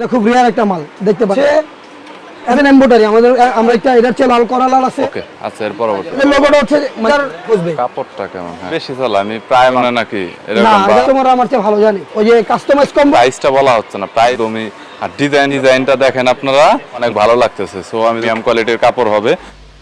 এটা খুব রিয়ার একটা মাল দেখতে পাচ্ছি এখন এমব্রয়ডারি আমাদের আমরা একটা এটা হচ্ছে লাল করা লাল আছে। ওকে আচ্ছা এর পরবর্তী। এর লোগোটা হচ্ছে বুঝবে। কাপড়টা কেমন হ্যাঁ। বেশি চলে আমি প্রায় মানে নাকি না এরকম এটা তোমার আমার চেয়ে ভালো জানি। ওই যে কাস্টমাইজ কম প্রাইসটা বলা হচ্ছে না প্রায় তুমি আর ডিজাইন ডিজাইনটা দেখেন আপনারা অনেক ভালো লাগতেছে। সো আমি মিডিয়াম কোয়ালিটির কাপড় হবে।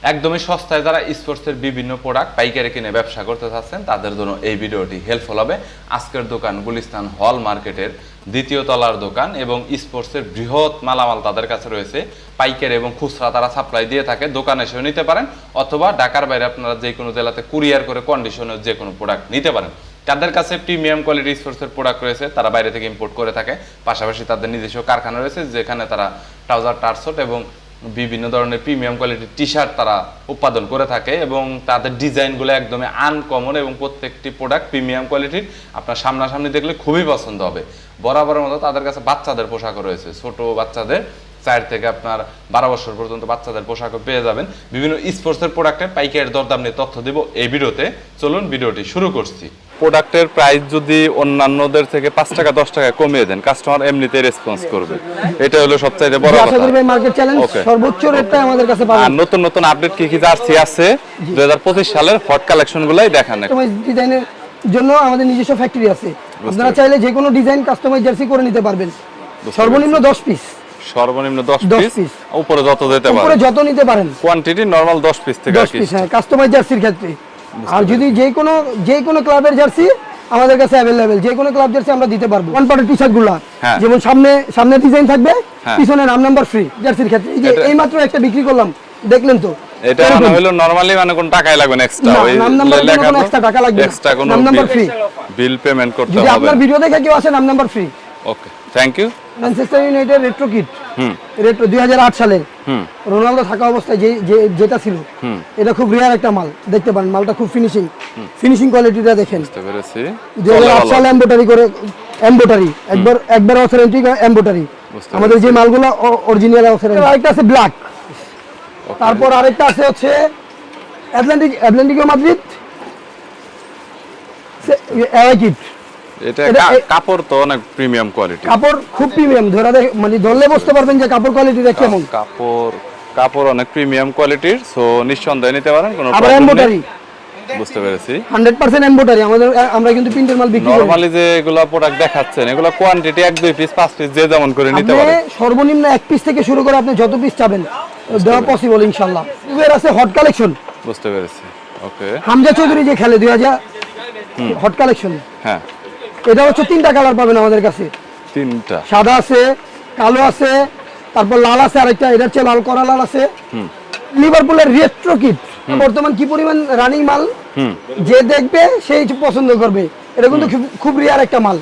একদমই সস্তায় যারা স্পোর্টসের বিভিন্ন প্রোডাক্ট, পাইকারি কিনে ব্যবসা করতে চাচ্ছেন, তাদের জন্য এই ভিডিওটি হেল্পফুল হবে। আজকের দোকান গুলিস্তান হল মার্কেটের দ্বিতীয় তলার দোকান এবং স্পোর্টসের বৃহৎ মালামাল তাদের কাছে রয়েছে। পাইকারি এবং খুচরা তারা সাপ্লাই দিয়ে থাকে, দোকানে এসেও নিতে পারেন অথবা ঢাকার বাইরে আপনারা যে কোনো জেলাতে কুরিয়ার করে কন্ডিশনে যে কোনো প্রোডাক্ট নিতে পারেন। তাদের কাছে প্রিমিয়াম কোয়ালিটি স্পোর্টসের প্রোডাক্ট রয়েছে, তারা বাইরে থেকে ইম্পোর্ট করে থাকে। পাশাপাশি তাদের নিজস্ব কারখানা রয়েছে, যেখানে তারা ট্রাউজার টার্সট এবং বিভিন্ন ধরনের প্রিমিয়াম কোয়ালিটির টি শার্ট তারা উৎপাদন করে থাকে এবং তাদের ডিজাইনগুলো একদমই আনকমন এবং প্রত্যেকটি প্রোডাক্ট প্রিমিয়াম কোয়ালিটির আপনার সামনাসামনি দেখলে খুবই পছন্দ হবে। বরাবরের মতো তাদের কাছে বাচ্চাদের পোশাকও রয়েছে। ছোট বাচ্চাদের চার থেকে আপনার বারো বছর পর্যন্ত বাচ্চাদের পোশাকও পেয়ে যাবেন। বিভিন্ন স্পোর্টসের প্রোডাক্টের পাইকারি দরদাম নিয়ে তথ্য দিব এই ভিডিওতে। চলুন ভিডিওটি শুরু করছি। প্রোডাক্টের প্রাইস যদি অন্যান্যদের থেকে পাঁচ টাকা দশ টাকা কমিয়ে দেন কাস্টমার এমনিতে রেসপন্স করবে। এটা হলো সবচাইতে বড় কথা। মার্কেট চ্যালেঞ্জ সর্বোচ্চ রেটটা আমাদের কাছে আর নতুন নতুন আপডেট কি কি জার্সি আছে? দুই হাজার পঁচিশ সালের হট কালেকশন গুলাই দেখান ডিজাইনের জন্য আমাদের নিজস্ব ফ্যাক্টরি আছে। আপনারা চাইলে যে কোনো ডিজাইন কাস্টমাইজ জার্সি করে নিতে পারবেন। সর্বনিম্ন দশ পিস সর্বনিম্ন 10 পিস উপরে যত দিতে যেতে উপরে যত নিতে পারেন। কোয়ান্টিটি নরমাল দশ পিস থেকে আর দশ কি। পিস হ্যাঁ কাস্টমাইজ জার্সির ক্ষেত্রে। আর যদি যে কোনো যে কোনো ক্লাবের জার্সি আমাদের কাছে অ্যাভেলেবেল যে কোনো ক্লাব জার্সি আমরা দিতে পারব। ওয়ান পার্টের টি শার্টগুলা। যেমন সামনে সামনে ডিজাইন থাকবে হ্যাঁ। পিছনে নাম নাম্বার ফ্রি জার্সির ক্ষেত্রে। এই যে এই মাত্র একটা বিক্রি করলাম দেখলেন তো? এটা মানে হলো নরমালি মানে কোন টাকাই লাগবে না এক্সট্রা না, নাম নাম্বার কোনো extra টাকা লাগবে এক্সট্রা কোনো নাম নাম্বার free। বিল পেমেন্ট করতে যদি আপনার ভিডিও দেখে কেউ আসে নাম number free okay thank you Manchester United retro kit hmm. Retro দুই সালে হুম। রোনালদো থাকা অবস্থায় যে যেটা ছিল এটা খুব রিয়ার একটা মাল। দেখতে পারেন মালটা খুব ফিনিশিং ফিনিশিং কোয়ালিটিটা দেখেন। দুই হাজার আট সালে এম্বোটারি করে এম্বোটারি একবার একবার অথেন্টিক এম্বোটারি আমাদের যে মালগুলো অরিজিনাল অথেন্টিক আরেকটা আছে ব্ল্যাক তারপর আরেকটা আছে হচ্ছে অ্যাটলান্টিক অ্যাটলান্টিকো মাদ্রিদ। কিট এটা কাপড় তো অনেক প্রিমিয়াম কোয়ালিটি কাপড় খুব প্রিমিয়াম ধরা মানে ধরলে বুঝতে পারবেন যে কাপড় কোয়ালিটিটা কেমন। কাপড় কাপড় অনেক প্রিমিয়াম কোয়ালিটির সো নিঃসন্দেহে নিতে পারেন কোনো আবার problem বুঝতে পেরেছি। এম্বোটারি আমাদের আমরা কিন্তু প্রিন্টের মাল বিক্রি করি। নরমালি যে এগুলা প্রোডাক্ট দেখাচ্ছেন এগুলা কোয়ান্টিটি এক দুই পিস পাঁচ পিস যে যেমন করে নিতে পারেন। সর্বনিম্ন এক পিস থেকে শুরু করে আপনি যত পিস চাবেন দেওয়া পসিবল ইনশাল্লাহ এর আছে হট কালেকশন বুঝতে পেরেছি। ওকে হামজা চৌধুরী যে খেলে দুই হাজার হট কালেকশন হ্যাঁ। এটা হচ্ছে তিনটা কালার পাবেন আমাদের কাছে। তিনটা। সাদা আছে কালো আছে তারপর লাল আছে আরেকটা এটা হচ্ছে লাল করা লাল আছে। লিভারপুলের রেট্রো কিট বর্তমান কি পরিমাণ রানিং মাল? হুম। যে দেখবে সেই পছন্দ করবে। এটা কিন্তু খুব- রিয়ার একটা মাল।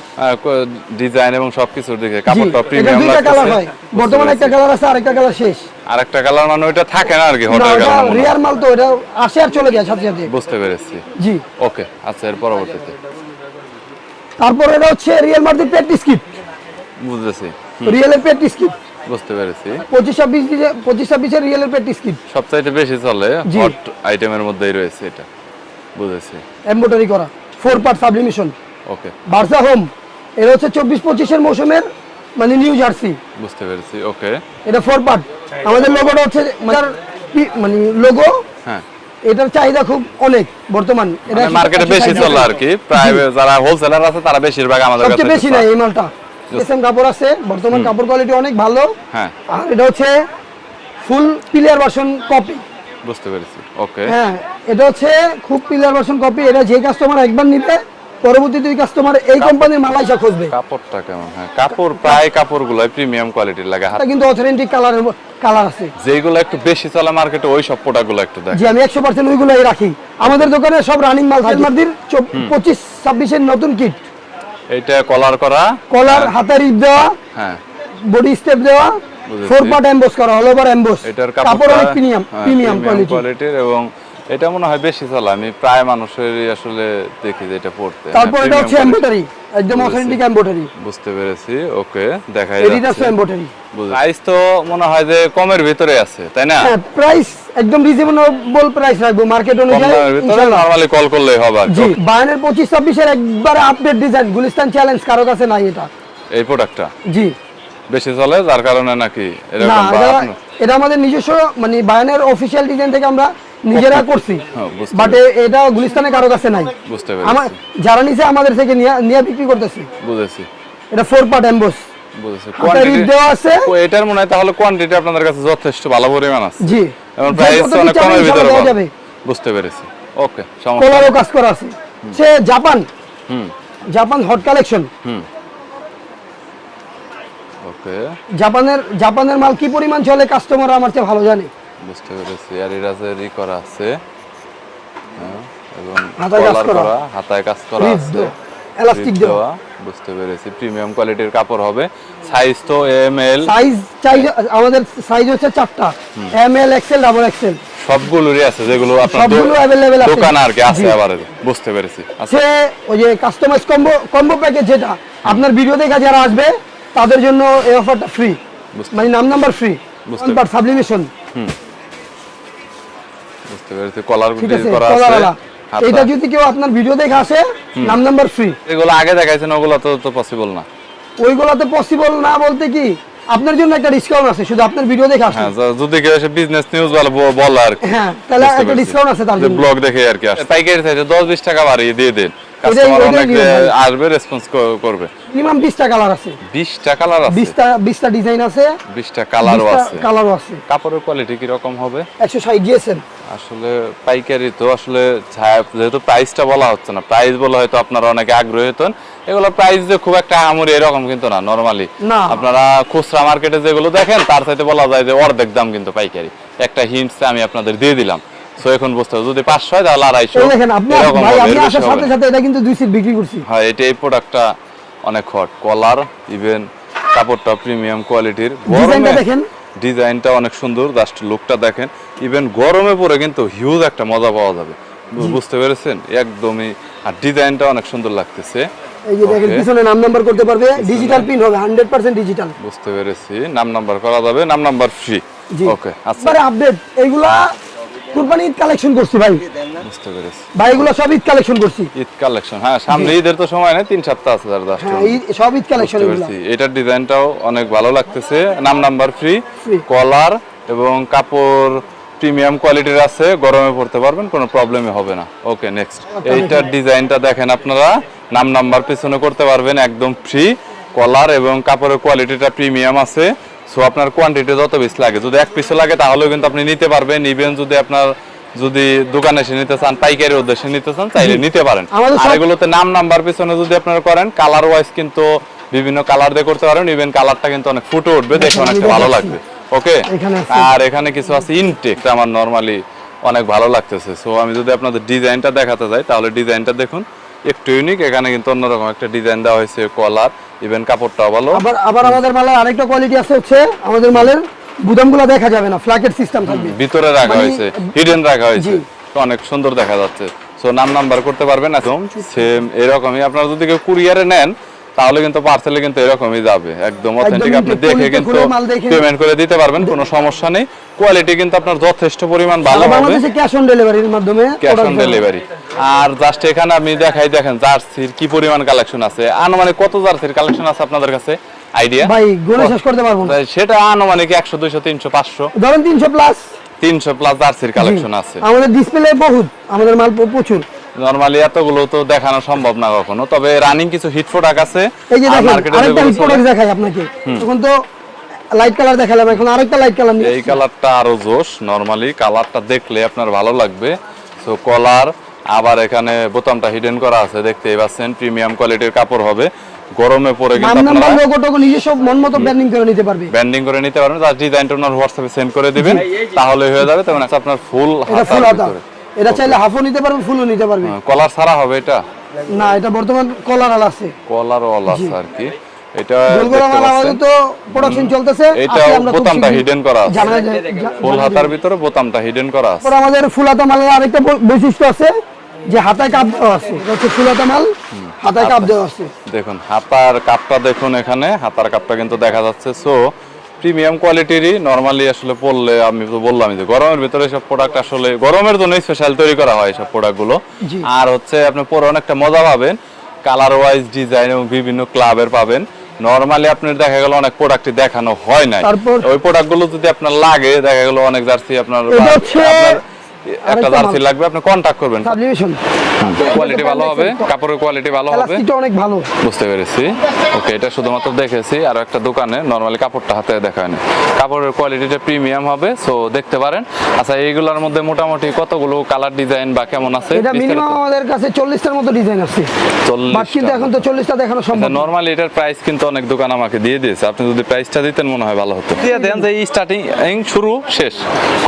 ডিজাইন এবং সবকিছুর দিকে জি, কাপড়টা এটা প্রিমিয়াম দুইটা কালার হয়। বর্তমানে একটা কালার আছে আরেকটা কালার শেষ। আর একটা কালার মানে ওইটা থাকে না আর কি ওটা কালার রিয়ার মাল তো এটা আসে আর চলে যায় সাথে সাথে। বুঝতে পেরেছি। জি। ওকে আচ্ছা এর পরবর্তীতে। তারপর এটা হচ্ছে রিয়েল মার্কেট পেট স্কিপ বুঝতেছি। রিয়েলের পেট স্কিপ বুঝতে পেরেছি। পঁচিশ ছাব্বিশ পঁচিশ ছাব্বিশের রিয়েলের পেট স্কিপ সবচাইতে বেশি চলে। হট আইটেমের মধ্যেই রয়েছে এটা। বুঝেছি। এমব্রয়ডারি করা। Four part sublimation okay Barca home এটা হচ্ছে চব্বিশ পঁচিশের মৌসুমের মানে নিউ জার্সি বুঝতে পেরেছি। ওকে এটা ফোর পার্ট আমাদের লোগোটা হচ্ছে মানে মানে লোগো হ্যাঁ। এটার চাহিদা খুব অনেক বর্তমান। এটা মার্কেটে বেশি চলে আর কি। প্রায় যারা হোলসেলার আছে তারা বেশিরভাগ আমাদের কাছে সবচেয়ে বেশি নাই এই মালটা। এসএম কাপড় আছে বর্তমান কাপড় কোয়ালিটি অনেক ভালো। হ্যাঁ। আর এটা হচ্ছে ফুল পিলিয়ার ভার্সন কপি বুঝতে পেরেছি। ওকে হ্যাঁ এটা হচ্ছে খুব পিলার ভার্সন কপি এটা যে কাস্টমার একবার নিবে পরবর্তীতে কাস্টমার এই কোম্পানির মালাইসা খুঁজবে। কাপড়টা কেমন? হ্যাঁ কাপড় প্রায় কাপড়গুলো প্রিমিয়াম কোয়ালিটির লাগে। হাত এটা কিন্তু অথেন্টিক কালারের কালার আছে। যেগুলো একটু বেশি চলে মার্কেটে ওই সব প্রোডাক্টগুলো একটু দেখ যে আমি একশো পার্সেন্ট ওইগুলোই রাখি। আমাদের দোকানে সব রানিং মাল থাকে। মার্দির পঁচিশ ছাব্বিশের নতুন কিট এইটা কলার করা। কলার হাতের ইপ দেওয়া। হ্যাঁ। বডি স্টেপ দেওয়া। ফোর পার্ট এমবোস করা অল ওভার এমবোস এটার কাপড় অনেক প্রিমিয়াম হ্যাঁ, প্রিমিয়াম কোয়ালিটির এবং এটা মনে হয় বেশি চলে। আমি প্রায় মানুষেরই আসলে দেখি যে এটা পড়তে। তারপর হ্যাঁ, এটা হচ্ছে। এমবোটারি একদম অথেন্টিক এমবোটারি বুঝতে পেরেছি ওকে দেখাই এডিডাস এমবোটারি প্রাইস তো মনে হয় যে কমের ভিতরে আছে তাই না? হ্যাঁ প্রাইস একদম রিজনেবল প্রাইস রাখব। মার্কেট অনুযায়ী ইনশাআল্লাহ। নরমালি কল করলেই হবে। জি বায়ানের পঁচিশ ছাব্বিশের একবারে আপডেট ডিজাইন গুলিস্তান চ্যালেঞ্জ কারও কাছে নাই এটা। এই প্রোডাক্টটা জি। বেশি চলে যার কারণে নাকি এরকম এটা আমাদের নিজস্ব মানে বায়ানের অফিসিয়াল ডিজাইন থেকে আমরা নিজেরা করছি। হ্যাঁ, বাট এটা গুলিস্তানে কারও কাছে নাই। বুঝতে আমার পেরেছি যারা নিচে আমাদের থেকে নিয়ে বিক্রি করতেছি। বুঝেছি। এটা ফোর পার্ট এমবোস বুঝেছি। হাতের কোয়ান্টিটি ইট দেওয়া আছে। এটার মনে হয় তাহলে কোয়ান্টিটি আপনাদের কাছে যথেষ্ট ভালো পরিমাণ আছে। জি। এবং প্রাইস অনেক কমের ভিতরে ইনশাআল্লাহ দেওয়া পাবেন। যাবে। বুঝতে পেরেছি। ওকে সমস্যা কাজ করা আছে। সে জাপান। হুম। জাপান হট কালেকশন হুম। ওকে জাপানের জাপানের মাল কি পরিমাণ চলে কাস্টমার আমার চেয়ে ভালো জানে। বুঝতে পেরেছি। আর এটা যে ই করা আছে হ্যাঁ, এবং হাতায় কাজ কলার করা। হাতায় কাজ করা আছে। এলাস্টিক দেওয়া? বুঝতে পেরেছি। প্রিমিয়াম কোয়ালিটির কাপড় হবে। সাইজ তো এম এল সাইজ আমাদের সাইজ হচ্ছে চারটা। M L XL double XL সবগুলোরই আছে যেগুলো আপনার আছে। দোকান আর কি আছে আবার বুঝতে পেরেছি। আচ্ছা। সে ওই যে কাস্টমাইজ কম্বো কম্বো প্যাকেজ যেটা আপনার ভিডিও দেখা যারা আসবে তাদের জন্য এই অফারটা ফ্রি মানে নাম নাম্বার ফ্রি সাবলিমেশন বুঝতে পেরেছি কলার গুটি করা আছে এটা যদি কেউ আপনার ভিডিও দেখে আসে নাম নাম্বার ফ্রি এগুলো আগে দেখাইছেন ওগুলো তো তো পসিবল না। ওইগুলোতে পসিবল না বলতে কি আপনার জন্য একটা ডিসকাউন্ট আছে শুধু আপনার ভিডিও দেখে আসে হ্যাঁ যদি কেউ এসে বিজনেস নিউজ বলে বল আর হ্যাঁ তাহলে একটা ডিসকাউন্ট আছে তার জন্য। ব্লগ দেখে আর কি আসে। পাইকারি সাইজে দশ বিশ টাকা বাড়িয়ে দিয়ে দেন। কাস্টমার অনেক নিয়ম আসবে রেসপন্স করবে। মিনিমাম বিশটা কালার আছে। বিশটা কালার আছে? বিশটা বিশটা ডিজাইন আছে। বিশটা কালারও আছে। কালারও আছে। কাপড়ের কোয়ালিটি কীরকম হবে? একশো ষাট আসলে পাইকারি তো আসলে যেহেতু প্রাইসটা বলা হচ্ছে না প্রাইস বলা হয়তো আপনারা অনেকে আগ্রহী হতেন। এগুলো প্রাইস যে খুব একটা আমরি এরকম কিন্তু না নরমালি আপনারা খুচরা মার্কেটে যেগুলো দেখেন তার সাথে বলা যায় যে অর্ধেক দাম কিন্তু পাইকারি। একটা হিন্টস আমি আপনাদের দিয়ে দিলাম। সো এখন বুঝতে হবে। যদি পাঁচশো হয় তাহলে আড়াইশো। এই দেখেন আপনি ভাই বেশি আসার সাথে সাথে এটা কিন্তু দুই সিট বিক্রি করছি। হ্যাঁ এটা এই প্রোডাক্টটা অনেক হট কলার ইভেন কাপড়টা প্রিমিয়াম কোয়ালিটির ডিজাইনটা দেখেন। ডিজাইনটা অনেক সুন্দর জাস্ট লুকটা দেখেন। ইভেন গরমে পরে কিন্তু হিউজ একটা মজা পাওয়া যাবে। বুঝতে পেরেছেন? একদমই। আর ডিজাইনটা অনেক সুন্দর লাগতেছে। এই যে দেখেন পিছনে নাম নাম্বার করতে পারবে। ডিজিটাল পিন হবে হান্ড্রেড পার্সেন্ট ডিজিটাল বুঝতে পেরেছি। নাম নাম্বার করা যাবে নাম নাম্বার ফ্রি ওকে আচ্ছা। আপডেট এইগুলা কুরবানি ঈদ কালেকশন করছি ভাই। বুঝতে পেরেছি। ভাই এগুলো সব ঈদ কালেকশন করছি। ঈদ কালেকশন হ্যাঁ সামনে ঈদের তো সময় নেই তিন সপ্তাহ আছে জাস্ট হ্যাঁ সব ঈদ কালেকশন এগুলো। এটার ডিজাইনটাও অনেক ভালো লাগতেছে নাম নাম্বার ফ্রি কলার এবং কাপড় প্রিমিয়াম কোয়ালিটির আছে গরমে পড়তে পারবেন কোনো প্রবলেমই হবে না। ওকে নেক্সট এইটার ডিজাইনটা দেখেন আপনারা নাম নাম্বার পিছনে করতে পারবেন একদম ফ্রি কলার এবং কাপড়ের কোয়ালিটিটা প্রিমিয়াম আছে। সো আপনার কোয়ান্টিটি যত বেশি লাগে যদি এক পিসও লাগে তাহলেও কিন্তু আপনি নিতে পারবেন। ইভেন যদি আপনার যদি দোকানে এসে নিতে চান পাইকারি উদ্দেশ্যে নিতে চান চাইলে নিতে পারেন। আর এগুলোতে নাম নাম্বার পিছনে যদি আপনারা করেন কালার ওয়াইজ কিন্তু বিভিন্ন কালার দিয়ে করতে পারেন। ইভেন কালারটা কিন্তু অনেক ফুটে উঠবে দেখে অনেকটা ভালো লাগবে। ওকে আর এখানে কিছু আছে ইনটেক আমার নরমালি অনেক ভালো লাগতেছে। সো আমি যদি আপনাদের ডিজাইনটা দেখাতে যাই তাহলে ডিজাইনটা দেখুন। একটু ইউনিক এখানে কিন্তু অন্যরকম একটা ডিজাইন দেওয়া হয়েছে কলার ইভেন কাপড়টাও ভালো। আবার আবার আমাদের মালের আরেকটা কোয়ালিটি আছে হচ্ছে আমাদের মালের গুদামগুলো দেখা যাবে না ফ্ল্যাকেট সিস্টেম থাকবে। ভিতরে রাখা মানে- হয়েছে হিডেন রাখা হয়েছে। তো অনেক সুন্দর দেখা যাচ্ছে। সো নাম নাম্বার করতে পারবেন একদম সেম এরকমই। আপনারা যদি কেউ কুরিয়ারে নেন তাহলে কিন্তু পার্সেলে কিন্তু এরকমই যাবে। একদম অথেন্টিক আপনি দেখে কিন্তু পেমেন্ট করে দিতে পারবেন কোনো সমস্যা নেই। কোয়ালিটি কিন্তু আপনার যথেষ্ট পরিমাণ ভালো হবে। বাংলাদেশে ক্যাশ অন ডেলিভারির মাধ্যমে ক্যাশ অন ডেলিভারি আর জাস্ট এখানে আপনি দেখাই দেখেন জার্সির কি পরিমাণ কালেকশন আছে। আনুমানিক কত জার্সির কালেকশন আছে আপনাদের কাছে? আইডিয়া ভাই গুণে শেষ করতে পারব না। সেটা আনুমানিক একশো দুইশো তিনশো পাঁচশো। ধরেন তিনশো প্লাস তিনশো প্লাস জার্সির কালেকশন আছে। আমাদের ডিসপ্লে বহুত আমাদের মাল প্রচুর। নরমালি এতগুলো তো দেখানো সম্ভব না কখনো তবে রানিং কিছু হিট প্রোডাক্ট আছে এই যে দেখেন আরেকটা হিট প্রোডাক্ট দেখাই আপনাকে। এখন তো লাইট কালার দেখালাম এখন আরেকটা লাইট কালার নিয়ে এই কালারটা আরও জোশ নরমালি কালারটা দেখলে আপনার ভালো লাগবে। সো কলার আবার এখানে বোতামটা হিডেন করা আছে দেখতেই পাচ্ছেন প্রিমিয়াম কোয়ালিটির কাপড় হবে। গরমে পরে কিন্তু আপনারা লোগো টোগো নিজস্ব মন মতো ব্র্যান্ডিং করে নিতে পারবে। ব্যান্ডিং করে নিতে পারবেন তার ডিজাইনটা ওনার হোয়াটসঅ্যাপে সেন্ড করে দিবেন তাহলে হয়ে যাবে তেমন আপনার ফুল হাতা। এটা চাইলে হাফও নিতে পারবে ফুলও নিতে পারবে। কলার ছাড়া হবে এটা? না এটা বর্তমান কলার আল আছে। কলার ওয়াল আছে আর কি। এটা তো প্রোডাকশন চলতেছে। এটা বোতামটা করা আছে। ফুল হাতার ভিতরে বোতামটা হিডেন করা আছে। আমাদের ফুল হাতা মালের আরেকটা বৈশিষ্ট্য আছে যে হাতায় কাপ দেওয়া আছে। হচ্ছে ফুল হাতা মাল হাতায় কাপ দেওয়া আছে। দেখুন হাতার কাপটা দেখুন এখানে। হাতার কাপটা কিন্তু দেখা যাচ্ছে। সো প্রিমিয়াম কোয়ালিটিরই নরমালি আসলে পড়লে আমি তো বললাম যে গরমের ভিতরে সব প্রোডাক্ট আসলে গরমের জন্য স্পেশাল তৈরি করা হয় সব প্রোডাক্টগুলো। আর হচ্ছে আপনি পরে অনেকটা মজা পাবেন কালার ওয়াইজ ডিজাইন এবং বিভিন্ন ক্লাবের পাবেন। নরমালি আপনার দেখা গেল অনেক প্রোডাক্টই দেখানো হয় নাই। ওই প্রোডাক্টগুলো যদি আপনার লাগে দেখা গেল অনেক জার্সি আপনার একটা জার্সি লাগবে আপনি কন্ট্যাক্ট করবেন। কোয়ালিটি ভালো হবে? কাপড়ের কোয়ালিটি ভালো হবে? অনেক ভালো। বুঝতে পেরেছি। ওকে এটা শুধুমাত্র দেখেছি আর একটা দোকানে নরমালি কাপড়টা হাতে দেখা হয়নি কাপড়ের কোয়ালিটিটা প্রিমিয়াম হবে সো দেখতে পারেন। আচ্ছা এইগুলোর মধ্যে মোটামুটি কতগুলো কালার ডিজাইন বা কেমন আছে? এটা মিনিমাম আমাদের কাছে চল্লিশটার মতো ডিজাইন আছে। 40 বাট কিন্তু এখন তো চল্লিশটা দেখানো সম্ভব না। নরমালি এটার প্রাইস কিন্তু অনেক দোকান আমাকে দিয়ে দিয়েছে। আপনি যদি প্রাইসটা দিতেন মনে হয় ভালো হতো। দিয়ে দেন যে স্টার্টিং শুরু শেষ।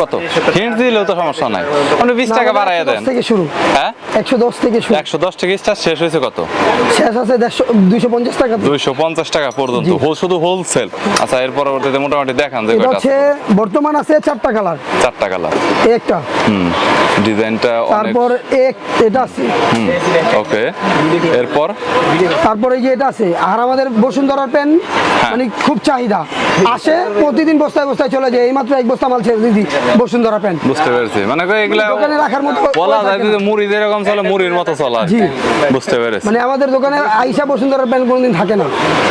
কত? হিন্ট দিলেও তো সমস্যা নাই। আপনি বিশ টাকা না, বাড়াইয়া 110 দেন। থেকে শুরু। হ্যাঁ? একশো দশ থেকে শুরু। একশো দশ টাকা স্টার শেষ হয়েছে কত? শেষ আছে দুইশো পঞ্চাশ টাকা। দুইশো পঞ্চাশ টাকা পর্যন্ত। শুধু হোলসেল আচ্ছা এর পরবর্তীতে মোটামুটি দেখান যে কয়টা হচ্ছে আছে। বর্তমান আছে চারটা কালার চারটা কালার একটা। হুম ডিজাইনটা অনেক তারপর এক এটা আছে। ওকে। এরপর? তারপরে এই যে এটা আছে আর আমাদের বসুন্ধরার পেন হ্যাঁ। মানে খুব চাহিদা। আসে প্রতিদিন বস্তায় বস্তায় চলে যায় এইমাত্র এক বস্তা মাল ছেড়ে দিদি বসুন্ধরা পেন বুঝতে পেরেছি। মানে এগুলা দোকানে রাখার মতো বলা যায় যে মুড়ি যেরকম চলে মুড়ির মতো চলা জি। বুঝতে পেরেছি। মানে আমাদের দোকানে আইসা বসুন্ধরার পেন কোনোদিন থাকে না।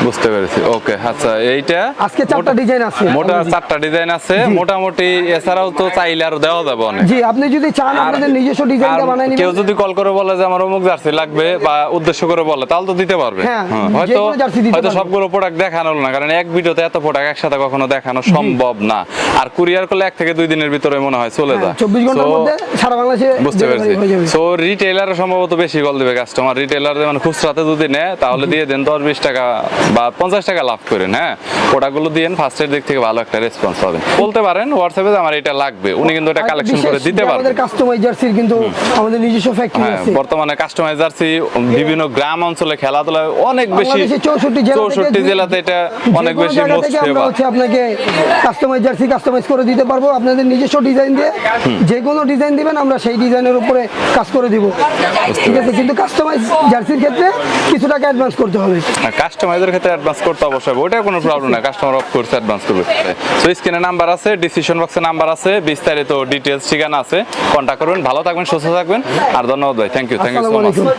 বুঝতে পেরেছি। ওকে আচ্ছা এইটা আজকে চারটা ডিজাইন আছে মোটা চারটা ডিজাইন আছে। মোটামুটি এছাড়াও তো চাইলে আরও দেওয়া যাবে অনেক। জি আপনি যদি চান আপনাদের নিজস্ব ডিজাইনটা আর বানাই কেউ যদি কল করে বলে যে আমার অমুক জার্সি লাগবে বা উদ্দেশ্য করে বলে তাহলে তো দিতে পারবে। হ্যাঁ, হ্যাঁ, হয়তো হয়তো সবগুলো প্রোডাক্ট দেখানো হলো না কারণ এক ভিডিওতে এত প্রোডাক্ট একসাথে কখনো দেখানো সম্ভব না। আর কুরিয়ার করলে এক থেকে দুই দিনের ভিতরে মনে হয় চলে যায়। চব্বিশ ঘণ্টার মধ্যে সারা বাংলাদেশে বুঝতে পেরেছি। হয়ে যাবে। রিটেলার সম্ভবত বেশি কল দিবে কাস্টমার রিটেলার মানে খুচরাতে যদি নেয় তাহলে দিয়ে দেন দশ বিশ টাকা বা পঞ্চাশ টাকা লাভ করেন হ্যাঁ? প্রোডাক্টগুলো দিয়েন ফার্স্টের দিক থেকে ভালো একটা রেসপন্স পাবেন। বলতে পারেন হোয়াটসঅ্যাপে আমার এটা লাগবে উনি কিন্তু এটা কালেকশন করে দিতে পারবেন আমাদের কাস্টমাইজ জার্সির কিন্তু আমাদের নিজস্ব ফ্যাক্টরি আছে। বর্তমানে কাস্টমাইজ জার্সি বিভিন্ন গ্রাম অঞ্চলে খেলাধুলায় অনেক বেশি বাংলাদেশের 64 জেলা থেকে চৌষট্টি জেলাতে এটা অনেক বেশি মোস্ট ফেভার হচ্ছে আপনাকে কাস্টমাইজ জার্সি কাস্টমাইজ করে দিতে পারব। আপনাদের নিজস্ব ডিজাইন দিয়ে যে কোনো ডিজাইন দিবেন আমরা সেই ডিজাইনের উপরে কাজ করে দিব। ঠিক আছে কিন্তু কাস্টমাইজ জার্সির ক্ষেত্রে কিছু টাকা অ্যাডভান্স করতে হবে। কাস্টমাইজের ক্ষেত্রে অ্যাডভান্স করতে অবশ্যই হবে ওটা কোনো প্রবলেম না কাস্টমার অফ কোর্স অ্যাডভান্স করবে। সো স্ক্রিনে নাম্বার আছে ডিসিশন বক্সে নাম্বার আছে বিস্তারিত ডিটেলস ঠিকানা আছে কন্ট্যাক্ট করবেন ভালো থাকবেন সুস্থ থাকবেন আর ধন্যবাদ ভাই thank you thank you so much much